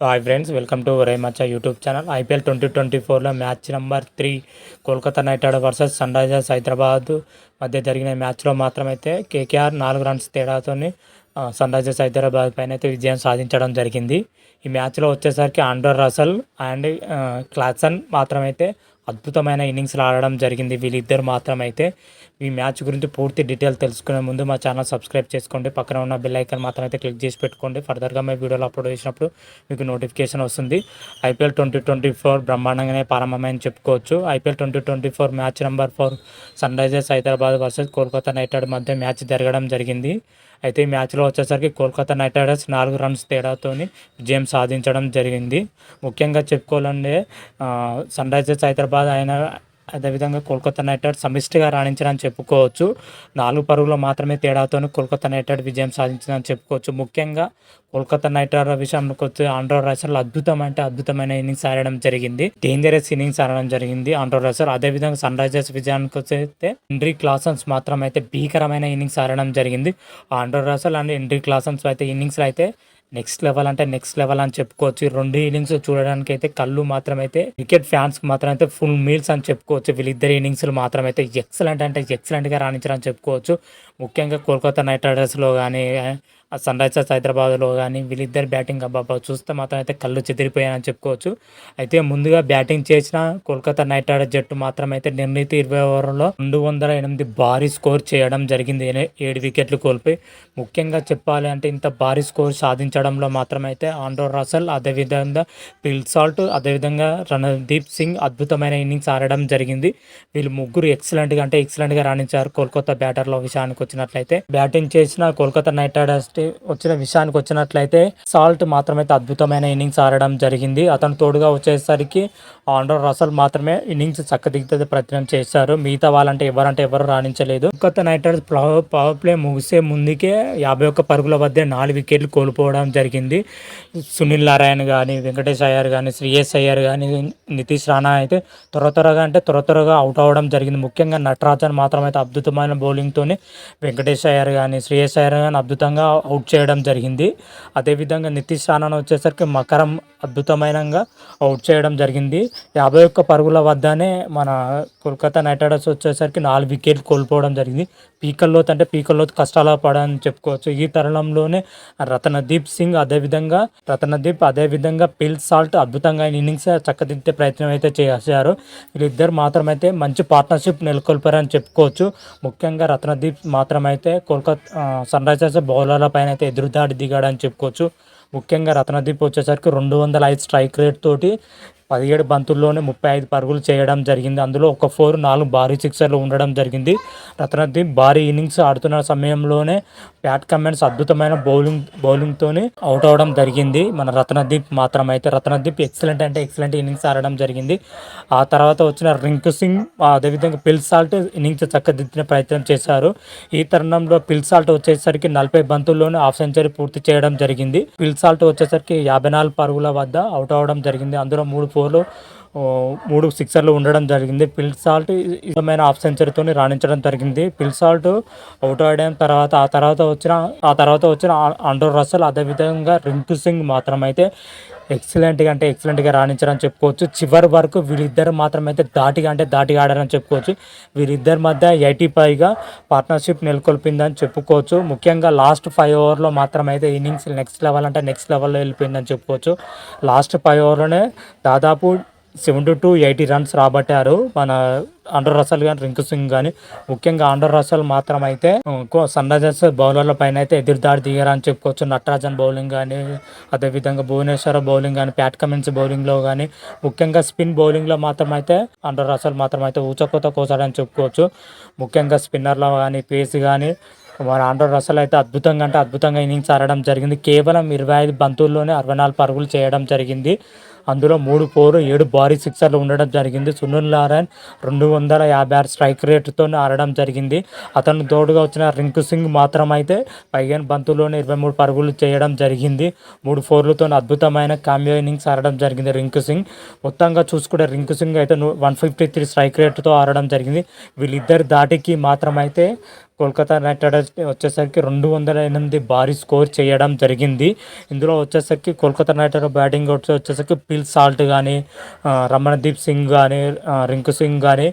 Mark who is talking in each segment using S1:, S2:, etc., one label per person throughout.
S1: Hi friends welcome to రేమచ్చ YouTube channel IPL twenty twenty ఫోర్లో match number three Kolkata Knight Rider versus Sunrisers Hyderabad మధ్య జరిగిన మ్యాచ్లో మాత్రమైతే KKR నాలుగు runs తేడాతో సన్ రైజర్స్ హైదరాబాద్ పైన అయితే విజయం సాధించడం జరిగింది. ఈ మ్యాచ్లో వచ్చేసరికి ఆండ్రో రసల్ అండ్ క్లాసన్ మాత్రమైతే అద్భుతమైన ఇన్నింగ్స్లు ఆడడం జరిగింది. వీళ్ళిద్దరు మాత్రమైతే ఈ మ్యాచ్ గురించి పూర్తి డీటెయిల్ తెలుసుకునే ముందు మా ఛానల్ సబ్స్క్రైబ్ చేసుకోండి. పక్కన ఉన్న బెల్ ఐకాన్ మాత్రం అయితే క్లిక్ చేసి పెట్టుకోండి. ఫర్దర్గా మేము వీడియోలు అప్లోడ్ చేసినప్పుడు మీకు నోటిఫికేషన్ వస్తుంది. ఐపీఎల్ ట్వంటీ ట్వంటీ ఫోర్ బ్రహ్మాండంగానే ప్రారంభమని చెప్పుకోవచ్చు. IPL twenty twenty four match number four Sunrisers Hyderabad versus Kolkata Knight Rider మధ్య మ్యాచ్ జరగడం జరిగింది. అయితే ఈ మ్యాచ్లో వచ్చేసరికి కోల్కతా నైట్ రైడర్స్ నాలుగు రన్స్ తేడాతోని విజయం సాధించడం జరిగింది. ముఖ్యంగా చెప్పుకోవాలంటే సన్ రైజర్స్ హైదరాబాద్ అయిన అదేవిధంగా కోల్కతా నైట్ రైడర్స్ సమిష్టిగా రాణించడానికి చెప్పుకోవచ్చు. నాలుగు పరుగులు మాత్రమే తేడాతో కోల్కతా నైట్ రైడర్ విజయం సాధించిందని చెప్పుకోవచ్చు. ముఖ్యంగా కోల్కతా నైట్ రైడర్ విషయానికి వచ్చి ఆండ్రో రైసర్లు అద్భుతం అంటే అద్భుతమైన ఇన్నింగ్స్ ఆడడం జరిగింది. డేంజరస్ ఇన్నింగ్స్ ఆడడం జరిగింది ఆండ్రో రైసర్ అదేవిధంగా సన్ రైజర్స్ విజయానికి వచ్చేస్తే ఎండ్రీ క్లాసన్స్ మాత్రం అయితే భీకరమైన ఇన్నింగ్స్ ఆడడం జరిగింది. ఆండ్రో రైసర్ అండ్ ఎండ్రీ క్లాసన్స్ అయితే ఇన్నింగ్స్లో అయితే నెక్స్ట్ లెవెల్ అంటే నెక్స్ట్ లెవెల్ అని చెప్పుకోవచ్చు. రెండు ఇన్నింగ్స్ చూడడానికి అయితే కళ్ళు మాత్రమైతే క్రికెట్ ఫ్యాన్స్ మాత్రం అయితే ఫుల్ మీల్స్ అని చెప్పుకోవచ్చు. వీళ్ళిద్దరు ఇన్నింగ్స్లు మాత్రమైతే ఎక్సలెంట్ అంటే ఎక్సలెంట్గా రాణించారని చెప్పుకోవచ్చు. ముఖ్యంగా కోల్కతా నైట్ రైడర్స్లో కానీ సన్ రైజర్స్ హైదరాబాద్లో కానీ వీళ్ళిద్దరు బ్యాటింగ్ అబ్బాబా చూస్తే మాత్రం అయితే కళ్ళు చెదిరిపోయాయని చెప్పుకోవచ్చు. అయితే ముందుగా బ్యాటింగ్ చేసిన కోల్కతా నైట్ రైడర్ జట్టు మాత్రం అయితే నిర్ణీత ఇరవై ఓవర్లో రెండు వందల ఎనిమిది భారీ స్కోర్ చేయడం జరిగింది. ఏడు వికెట్లు కోల్పోయి ముఖ్యంగా చెప్పాలి అంటే ఇంత భారీ స్కోర్ సాధించడంలో మాత్రమైతే ఆండ్రో రసల్ అదేవిధంగా పిల్సాల్ట్ అదేవిధంగా రణదీప్ సింగ్ అద్భుతమైన ఇన్నింగ్స్ ఆడడం జరిగింది. వీళ్ళు ముగ్గురు ఎక్సలెంట్గా అంటే ఎక్సలెంట్గా రాణించారు కోల్కతా బ్యాటర్ల విషయానికి వచ్చినట్లయితే. బ్యాటింగ్ చేసిన కోల్కతా నైట్ రైడర్స్ వచ్చిన విషయానికి వచ్చినట్లయితే సాల్ట్ మాత్రమైతే అద్భుతమైన ఇన్నింగ్స్ ఆడడం జరిగింది. అతను తోడుగా వచ్చేసరికి ఆండ్రర్ రసల్ మాత్రమే ఇన్నింగ్స్ చక్కదిగ్గే ప్రయత్నం చేశారు. మిగతా వాళ్ళంటే ఎవరంటే ఎవరు రాణించలేదు. కొత్త నైట్ రైడర్స్ పవర్ ప్లే ముగిసే ముందుకే యాభై ఒక్క పరుగుల వద్ద నాలుగు వికెట్లు కోల్పోవడం జరిగింది. సునీల్ నారాయణ కానీ వెంకటేష్ అయ్యర్ కానీ శ్రీయస్ అయ్యర్ కానీ నితీష్ రాణా అయితే త్వర త్వరగా అంటే త్వర త్వరగా అవుట్ అవ్వడం జరిగింది. ముఖ్యంగా నటరాజన్ మాత్రం అయితే అద్భుతమైన బౌలింగ్తోనే వెంకటేష్ అయ్యర్ కానీ శ్రీయస్ అయ్యర్ కానీ అద్భుతంగా అవుట్ చేయడం జరిగింది. అదేవిధంగా నితీష్ రాణాను వచ్చేసరికి మకరం అద్భుతమైనగా అవుట్ చేయడం జరిగింది. యాభై ఒక్క పరుగుల వద్దనే మన కోల్కతా నైట్ రైడర్స్ వచ్చేసరికి నాలుగు వికెట్లు కోల్పోవడం జరిగింది. పీకల్లోత్ అంటే పీకల్లోత్ కష్టాల పడని చెప్పుకోవచ్చు. ఈ తరుణంలోనే రతనదీప్ సింగ్ అదేవిధంగా రతనదీప్ అదేవిధంగా పిల్ సాల్ట్ అద్భుతంగా ఇన్నింగ్స్ చక్కదిద్దే ప్రయత్నం అయితే చేశారు. వీళ్ళిద్దరు మాత్రమైతే మంచి పార్ట్నర్షిప్ నెలకొల్పారని చెప్పుకోవచ్చు. ముఖ్యంగా రత్నదీప్ మాత్రమైతే కోల్కతా సన్ రైజర్స్ బౌలర్ల పైన అయితే ఎదురుదాడి దిగాడని చెప్పుకోవచ్చు. ముఖ్యంగా రత్నదీప్ వచ్చేసరికి రెండు వందల ఐదు స్ట్రైక్ రేట్ తోటి పదిహేడు బంతుల్లోనే ముప్పై ఐదు పరుగులు చేయడం జరిగింది. అందులో ఒక ఫోర్ నాలుగు భారీ సిక్సర్లు ఉండడం జరిగింది. రత్నదీప్ భారీ ఇన్నింగ్స్ ఆడుతున్న సమయంలోనే ప్యాట్ కమెంట్స్ అద్భుతమైన బౌలింగ్ బౌలింగ్తోనే అవుట్ అవడం జరిగింది. మన రత్నదీప్ మాత్రం అయితే రత్నదీప్ ఎక్సలెంట్ అంటే ఎక్సలెంట్ ఇన్నింగ్స్ ఆడడం జరిగింది. ఆ తర్వాత వచ్చిన రింకు సింగ్ అదేవిధంగా పిల్ సాల్ట్ ఇన్నింగ్స్ చక్కదిద్దిన ప్రయత్నం చేశారు. ఈ తరుణంలో పిల్ సాల్ట్ వచ్చేసరికి నలభై బంతుల్లోనే హాఫ్ సెంచరీ పూర్తి చేయడం జరిగింది. పిల్ సాల్ట్ వచ్చేసరికి యాభై నాలుగు పరుగుల వద్ద అవుట్ అవడం జరిగింది. అందులో మూడు ఫోర్లు మూడు సిక్సర్లు ఉండడం జరిగింది. పిల్ సాల్ట్ ఇష్టమైన హాఫ్ సెంచరీతో రాణించడం జరిగింది. పిల్ సాల్ట్ అవుట్ ఆడడం తర్వాత ఆ తర్వాత వచ్చిన ఆ తర్వాత వచ్చిన అండర్ రసల్ అదేవిధంగా రింకు సింగ్ మాత్రం అయితే ఎక్సలెంట్గా అంటే ఎక్సలెంట్గా రాణించారని చెప్పుకోవచ్చు. చివరి వరకు వీళ్ళిద్దరు మాత్రమైతే దాటిగా అంటే దాటిగా ఆడారని చెప్పుకోవచ్చు. వీరిద్దరి మధ్య ఎయిటీ పైగా పార్ట్నర్షిప్ నెలకొల్పిందని చెప్పుకోవచ్చు. ముఖ్యంగా లాస్ట్ ఫైవ్ ఓవర్లో మాత్రమైతే ఇన్నింగ్స్ నెక్స్ట్ లెవెల్ అంటే నెక్స్ట్ లెవెల్లో వెళ్ళిపోయిందని చెప్పుకోవచ్చు. లాస్ట్ ఫైవ్ ఓవర్లోనే దాదాపు సెవెంటీ టు ఎయిటీ రన్స్ రాబట్టారు. మన అండర్ రసల్ కానీ రింకు సింగ్ కానీ ముఖ్యంగా అండర్ రసల్ మాత్రం అయితే సన్ రైజర్స్ బౌలర్ల పైన అయితే ఎదురుదాడి దిగారని చెప్పుకోవచ్చు. నటరాజన్ బౌలింగ్ కానీ అదేవిధంగా భువనేశ్వర బౌలింగ్ కానీ ప్యాట్ కమిన్స్ బౌలింగ్లో కానీ ముఖ్యంగా స్పిన్ బౌలింగ్లో మాత్రం అయితే అండర్ రసల్ మాత్రం అయితే ఊచకోత కోసాడని చెప్పుకోవచ్చు. ముఖ్యంగా స్పిన్నర్లో కానీ పేస్ కానీ మన ఆండ్రో రసల్ అయితే అద్భుతంగా అంటే అద్భుతంగా ఇన్నింగ్స్ ఆడడం జరిగింది. కేవలం ఇరవై ఐదు బంతుల్లోనే అరవై నాలుగు పరుగులు చేయడం జరిగింది. అందులో మూడు ఫోర్ ఏడు భారీ సిక్సర్లు ఉండడం జరిగింది. సునీల్ నారాయణ్ రెండు వందల యాభై ఆరు స్ట్రైక్ రేటుతో ఆడడం జరిగింది. అతను తోడుగా వచ్చిన రింకు సింగ్ మాత్రం అయితే పదిహేను బంతుల్లోనే ఇరవై మూడు పరుగులు చేయడం జరిగింది. మూడు ఫోర్లతో అద్భుతమైన కామ్యో ఇన్నింగ్స్ ఆడడం జరిగింది రింకు సింగ్. మొత్తంగా చూసుకుంటే రింకు సింగ్ అయితే వన్ ఫిఫ్టీ త్రీ స్ట్రైక్ రేటుతో ఆడడం జరిగింది. వీళ్ళిద్దరి దాటికి మాత్రం అయితే కోల్కతా నైట్ రైడర్స్ వచ్చేసరికి రెండు వందల ఎనిమిది భారీ స్కోర్ చేయడం జరిగింది. ఇందులో వచ్చేసరికి Kolkata Knight Rider batting outs వచ్చేసరికి పిల్ సాల్ట్ కానీ రమణదీప్ సింగ్ కానీ రింకు సింగ్ కానీ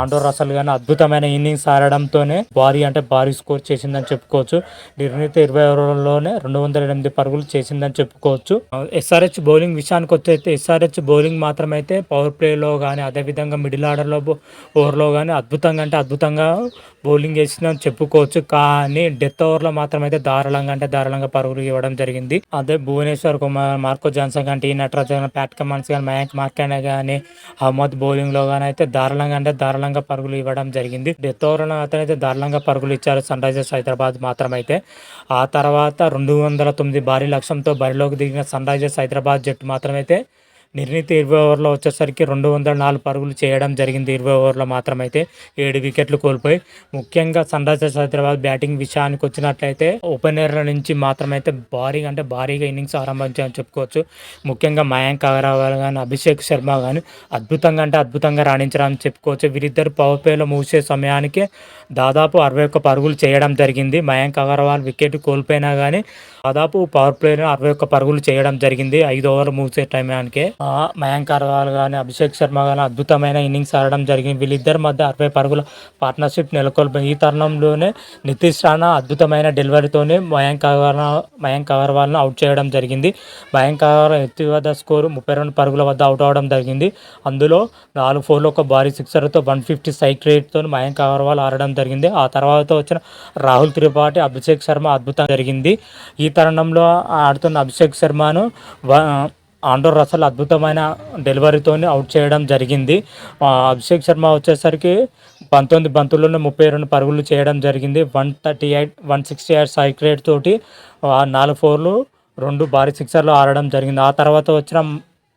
S1: ఆండో రసల్ కానీ అద్భుతమైన ఇన్నింగ్స్ ఆడడంతోనే భారీ అంటే భారీ స్కోర్ చేసిందని చెప్పుకోవచ్చు. నిర్ణీత ఇరవై ఓవర్లలోనే రెండు వందల ఎనిమిది పరుగులు చేసిందని చెప్పుకోవచ్చు. ఎస్ఆర్హెచ్ బౌలింగ్ విషయానికి వచ్చేస్తే ఎస్ఆర్హెచ్ బౌలింగ్ మాత్రమైతే పవర్ ప్లేలో కానీ అదేవిధంగా మిడిల్ ఆర్డర్లో ఓవర్లో కానీ అద్భుతంగా అంటే అద్భుతంగా బౌలింగ్ చేసిన మనం చెప్పుకోవచ్చు. కానీ డెత్ ఓవర్లో మాత్రమైతే దారుణంగా అంటే దారుణంగా పరుగులు ఇవ్వడం జరిగింది. అదే భువనేశ్వర్ కుమార్ మార్కో జాన్సన్ కానీ టీ నటరాజన్ ప్యాట్ కమాన్స్ కానీ మయాంక్ మార్కానే కానీ అహ్మద్ బౌలింగ్లో కానీ అయితే దారుణంగా అంటే దారుణంగా పరుగులు ఇవ్వడం జరిగింది. డెత్ ఓవర్లో అయితే దారుణంగా పరుగులు ఇచ్చారు సన్ రైజర్స్ హైదరాబాద్ మాత్రమైతే. ఆ తర్వాత రెండు వందల తొమ్మిది భారీ లక్ష్యంతో బరిలోకి దిగిన సన్ రైజర్స్ హైదరాబాద్ జట్టు మాత్రమైతే నిర్ణీత ఇరవై ఓవర్లో వచ్చేసరికి రెండు వందల నాలుగు పరుగులు చేయడం జరిగింది. ఇరవై ఓవర్లో మాత్రమైతే ఏడు వికెట్లు కోల్పోయి ముఖ్యంగా సన్ రైజర్స్ హైదరాబాద్ బ్యాటింగ్ విషయానికి వచ్చినట్లయితే ఓపెనర్ల నుంచి మాత్రమైతే భారీగా అంటే భారీగా ఇన్నింగ్స్ ఆరంభించామని చెప్పుకోవచ్చు. ముఖ్యంగా మయాంక్ అగర్వాల్ కానీ అభిషేక్ శర్మ కానీ అద్భుతంగా అంటే అద్భుతంగా రాణించడానికి చెప్పుకోవచ్చు. వీరిద్దరు పవర్ ప్లేలో మూసే సమయానికి దాదాపు అరవై ఒక్క పరుగులు చేయడం జరిగింది. మయాంక్ అగర్వాల్ వికెట్ కోల్పోయినా కానీ దాదాపు పవర్ ప్లేలో అరవై ఒక్క పరుగులు చేయడం జరిగింది. ఐదు ఓవర్లు మూసే టైంకే మయాంక్ అగర్వాల్ కానీ అభిషేక్ శర్మ కానీ అద్భుతమైన ఇన్నింగ్స్ ఆడడం జరిగింది. వీళ్ళిద్దరి మధ్య అరవై పరుగుల పార్ట్నర్షిప్ నెలకొల్పి ఈ తరుణంలోనే నితీష్ రాణా అద్భుతమైన డెలివరీతోనే మయాంక్ అగర్వాల్ మయాంక్ అగర్వాల్ను అవుట్ చేయడం జరిగింది. మయాంక్ అగర్వాల్ ఎత్తి వద్ద స్కోరు ముప్పై రెండు పరుగుల వద్ద అవుట్ అవడం జరిగింది. అందులో నాలుగు ఫోర్లు ఒక భారీ సిక్సర్తో వన్ ఫిఫ్టీ సైక్ రేట్తో మయాంక్ అగర్వాల్ ఆడడం జరిగింది. ఆ తర్వాత వచ్చిన రాహుల్ త్రిపాఠి అభిషేక్ శర్మ అద్భుతం జరిగింది. ఈ తరుణంలో ఆడుతున్న అభిషేక్ శర్మను ఆండోర్ రసల్ అద్భుతమైన డెలివరీతోని అవుట్ చేయడం జరిగింది. అభిషేక్ శర్మ వచ్చేసరికి పంతొమ్మిది బంతుల్లోనే ముప్పై రెండు పరుగులు చేయడం జరిగింది. One thirty eight one sixty eight strike rate తోటి నాలుగు ఫోర్లు రెండు భారీ సిక్సర్లు ఆడడం జరిగింది. ఆ తర్వాత వచ్చిన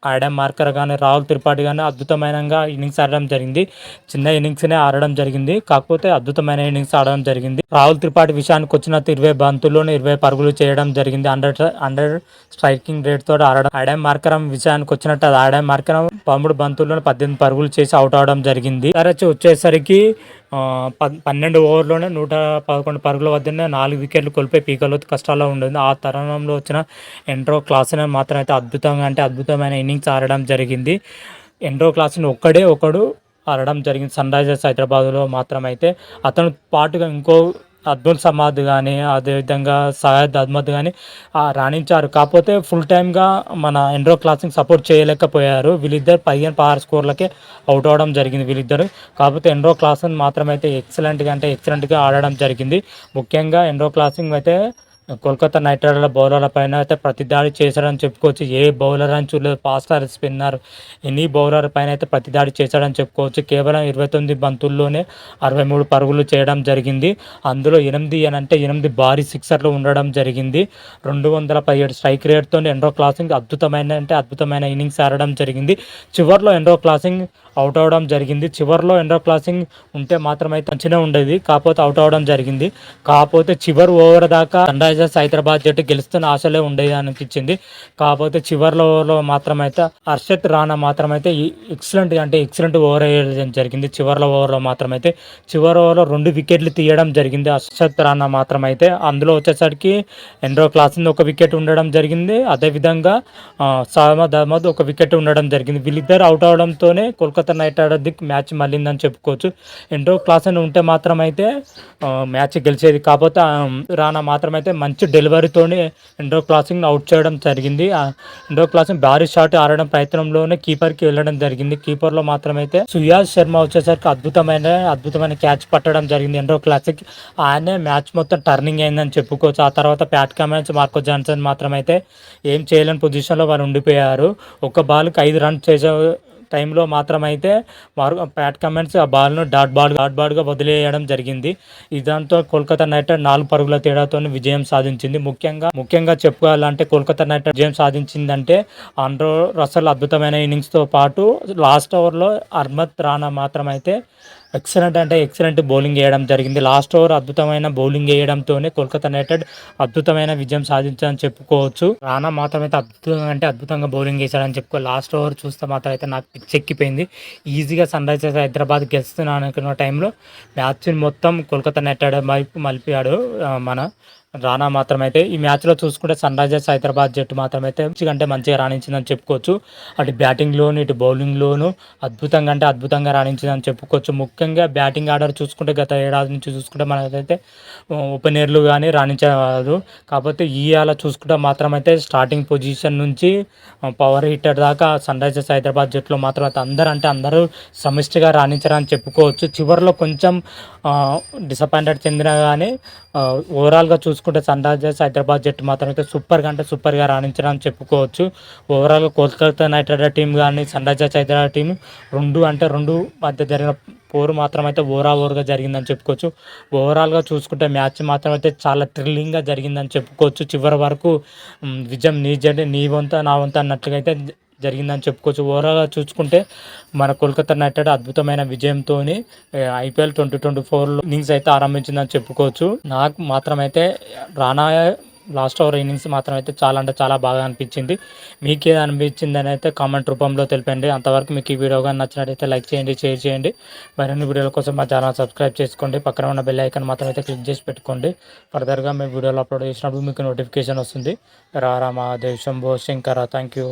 S1: ఆడమ్ మార్కర్ కానీ రాహుల్ త్రిపాఠి కానీ అద్భుతమైనగా ఇన్నింగ్స్ ఆడడం జరిగింది. చిన్న ఇన్నింగ్స్నే ఆడడం జరిగింది. కాకపోతే అద్భుతమైన ఇన్నింగ్స్ ఆడడం జరిగింది. రాహుల్ త్రిపాఠి విషయానికి వచ్చిన ఇరవై బంతుల్లోనే ఇరవై పరుగులు చేయడం జరిగింది. హండ్రెడ్ హండ్రెడ్ స్ట్రైకింగ్ రేట్ తోటి ఆడడం. ఆడమ్ మార్కరం విషయానికి వచ్చినట్టు అది ఆడమ్ మార్కరం. పదమూడు బంతుల్లోనే పద్దెనిమిది పరుగులు చేసి అవుట్ అవడం జరిగింది. తరచు వచ్చేసరికి పన్నెండు ఓవర్లోనే నూట పదకొండు పరుగుల వద్దనే నాలుగు వికెట్లు కోల్పోయి పీకలు కష్టాల్లో ఉండేది. ఆ తరుణంలో వచ్చిన ఎండ్రో క్లాస్ని మాత్రం అయితే అద్భుతంగా అంటే అద్భుతమైన ఇన్నింగ్స్ ఆడడం జరిగింది. ఎండ్రో క్లాస్ని ఒక్కడే ఒకడు ఆడడం జరిగింది. సన్ రైజర్స్ హైదరాబాద్లో మాత్రం అయితే అతను పాటుగా ఇంకో అబ్దుల్ సమాద్ కానీ అదేవిధంగా సయద్ అహ్మద్ కానీ రాణించారు. కాకపోతే ఫుల్ టైమ్గా మన ఎండ్రో క్లాసింగ్ సపోర్ట్ చేయలేకపోయారు. వీళ్ళిద్దరు పదిహేను పదహారు స్కోర్లకే అవుట్ అవడం జరిగింది వీళ్ళిద్దరు. కాకపోతే ఎండ్రో క్లాసింగ్ మాత్రమైతే ఎక్సలెంట్గా అంటే ఎక్సలెంట్గా ఆడడం జరిగింది. ముఖ్యంగా ఎండ్రో క్లాసింగ్ అయితే కోల్కతా నైట్ రైడర్ల బౌలర్ల పైన అయితే ప్రతిదాడి చేశాడని చెప్పుకోవచ్చు. ఏ బౌలర్ అని చూడలేదు. ఫాస్టర్ స్పిన్నర్ ఎనీ బౌలర్ పైన అయితే ప్రతిదాడి చేశాడని చెప్పుకోవచ్చు. కేవలం ఇరవై తొమ్మిది బంతుల్లోనే అరవై మూడు పరుగులు చేయడం జరిగింది. అందులో ఎనిమిది అని అంటే ఎనిమిది భారీ సిక్సర్లు ఉండడం జరిగింది. రెండు వందల పదిహేడు స్ట్రైక్ రేట్తో ఎండ్రో క్లాసింగ్ అద్భుతమైన అంటే అద్భుతమైన ఇన్నింగ్స్ ఆడడం జరిగింది. చివరిలో ఎండ్రో క్లాసింగ్ అవుట్ అవడం జరిగింది. చివరిలో ఎండ్రో క్లాసింగ్ ఉంటే మాత్రమైతే మంచిగా ఉండేది. కాకపోతే అవుట్ అవడం జరిగింది. కాకపోతే చివరి ఓవర్ దాకా సన్ రైజర్స్ హైదరాబాద్ జట్టు గెలుస్తున్న ఆశలే ఉండేది అనిపించింది కాకపోతే చివరిలో ఓవర్లో మాత్రమైతే హర్షత్ రాణా మాత్రమైతే ఎక్సలెంట్ అంటే ఎక్సలెంట్ ఓవర్ వేయడం జరిగింది. చివరిలో ఓవర్లో మాత్రమైతే చివరి ఓవర్లో రెండు వికెట్లు తీయడం జరిగింది హర్షత్ రాణా మాత్రమైతే. అందులో వచ్చేసరికి ఎండ్రో క్లాస్ ఒక వికెట్ ఉండడం జరిగింది. అదేవిధంగా సహమద్ అహ్మద్ ఒక వికెట్ ఉండడం జరిగింది. వీళ్ళిద్దరు అవుట్ అవడంతోనే కోల్కతా నైట్ రైడర్స్ మ్యాచ్ మళ్ళిందని చెప్పుకోవచ్చు. ఎండో క్లాస్ అని ఉంటే మాత్రం అయితే మ్యాచ్ గెలిచేది. కాకపోతే రానా మాత్రమైతే మంచి డెలివరీతోనే ఎండో క్లాసింగ్ అవుట్ చేయడం జరిగింది. ఎండో క్లాసింగ్ భారీ షాట్ ఆడడం ప్రయత్నంలోనే కీపర్కి వెళ్ళడం జరిగింది. కీపర్లో మాత్రమైతే సుయాజ్ శర్మ వచ్చేసరికి అద్భుతమైన అద్భుతమైన క్యాచ్ పట్టడం జరిగింది. ఎండో క్లాసిక్ ఆయనే మ్యాచ్ మొత్తం టర్నింగ్ అయిందని చెప్పుకోవచ్చు. ఆ తర్వాత ప్యాట్ కమాన్స్ మార్కో జాన్సన్ మాత్రమైతే ఏం చేయలేని పొజిషన్లో వాళ్ళు ఉండిపోయారు. ఒక బాల్కి ఐదు రన్స్ చేసే టైంలో మాత్రమైతే వారు ప్యాట్ కమెంట్స్ ఆ బాల్ను డాట్ బాల్ డాట్ బాల్గా వదిలేయడం జరిగింది. ఇదంతా కోల్కతా నైట్ రైడర్ నాలుగు పరుగుల తేడాతో విజయం సాధించింది. ముఖ్యంగా ముఖ్యంగా చెప్పుకోవాలంటే కోల్కతా నైట్ రైడర్ విజయం సాధించిందంటే ఆండ్రో రసల్ అద్భుతమైన ఇన్నింగ్స్తో పాటు లాస్ట్ ఓవర్లో అర్మత్ రానా మాత్రమైతే ఎక్సలెంట్ అంటే ఎక్సలెంట్ బౌలింగ్ వేయడం జరిగింది. లాస్ట్ ఓవర్ అద్భుతమైన బౌలింగ్ వేయడంతోనే కోల్కతా నైటెడ్ అద్భుతమైన విజయం సాధించాలని చెప్పుకోవచ్చు. రానా మాత్రం అయితే అద్భుతంగా అంటే అద్భుతంగా బౌలింగ్ వేశాడని చెప్పుకో లాస్ట్ ఓవర్ చూస్తే మాత్రం అయితే నాకు పిచ్చెక్కిపోయింది ఈజీగా సన్ రైజర్స్ హైదరాబాద్ గెలుస్తున్నాను అనుకున్న టైంలో మ్యాచ్ని మొత్తం కోల్కతా నైటెడ్ వైపు మలిపాడు మన రానా మాత్రం అయితే ఈ మ్యాచ్లో చూసుకుంటే సన్ రైజర్స్ హైదరాబాద్ జట్టు మాత్రం అయితే మంచిగా అంటే మంచిగా రాణించిందని చెప్పుకోవచ్చు. అటు బ్యాటింగ్లోను ఇటు బౌలింగ్లోను అద్భుతంగా అంటే అద్భుతంగా రాణించిందని చెప్పుకోవచ్చు. ముఖ్యంగా బ్యాటింగ్ ఆర్డర్ చూసుకుంటే గత ఏడాది నుంచి చూసుకుంటే మనకైతే ఓపెనర్లు కానీ రాణించరాదు. కాకపోతే ఈ అలా చూసుకుంటే మాత్రం అయితే స్టార్టింగ్ పొజిషన్ నుంచి పవర్ హిట్టర్ దాకా సన్ రైజర్స్ హైదరాబాద్ జట్టులో మాత్రం అయితే అందరూ అంటే అందరూ సమిష్టిగా రాణించారని చెప్పుకోవచ్చు. చివరిలో కొంచెం డిసప్పాయింటెడ్ చెందిన కానీ ఓవరాల్గా చూసుకుంటే సన్ రైజర్స్ హైదరాబాద్ జట్టు మాత్రం అయితే సూపర్గా అంటే సూపర్గా అని చెప్పుకోవచ్చు. ఓవరాల్గా కోల్కతా నైట్ రైడర్ టీం కానీ సన్ రైజర్స్ హైదరాబాద్ టీం రెండు అంటే రెండు మధ్య జరిగిన పోరు మాత్రం అయితే ఓవరా ఓవర్గా జరిగిందని చెప్పుకోవచ్చు. ఓవరాల్గా చూసుకుంటే మ్యాచ్ మాత్రం అయితే చాలా థ్రిల్లింగ్గా జరిగిందని చెప్పుకోవచ్చు. చివరి వరకు విజయం నీ జడ్ నీ వంత నా వంత అన్నట్లుగా అయితే జరిగిందని చెప్పుకోవచ్చు. ఓవరాల్గా చూసుకుంటే మన కోల్కతా నైట్ రైడర్ అద్భుతమైన విజయంతో ఐపీఎల్ ట్వంటీ ట్వంటీ ఫోర్లో ఇన్నింగ్స్ అయితే ఆరంభించిందని చెప్పుకోవచ్చు. నాకు మాత్రమైతే రానా లాస్ట్ ఓవర్ ఇన్నింగ్స్ మాత్రం అయితే చాలా అంటే చాలా బాగా అనిపించింది. మీకు ఏది అనిపించింది అని అయితే కామెంట్ రూపంలో తెలిపండి. అంతవరకు మీకు ఈ వీడియో కానీ నచ్చినట్టయితే లైక్ చేయండి షేర్ చేయండి. మరిన్ని వీడియోల కోసం మా ఛానల్ సబ్స్క్రైబ్ చేసుకోండి. పక్కన ఉన్న బెల్ ఐకాన్ మాత్రం అయితే క్లిక్ చేసి పెట్టుకోండి. ఫర్దర్గా మేము వీడియోలు అప్లోడ్ చేసినప్పుడు మీకు నోటిఫికేషన్ వస్తుంది. రారా మహాదేవ్ శంభో శంకర థ్యాంక్ యూ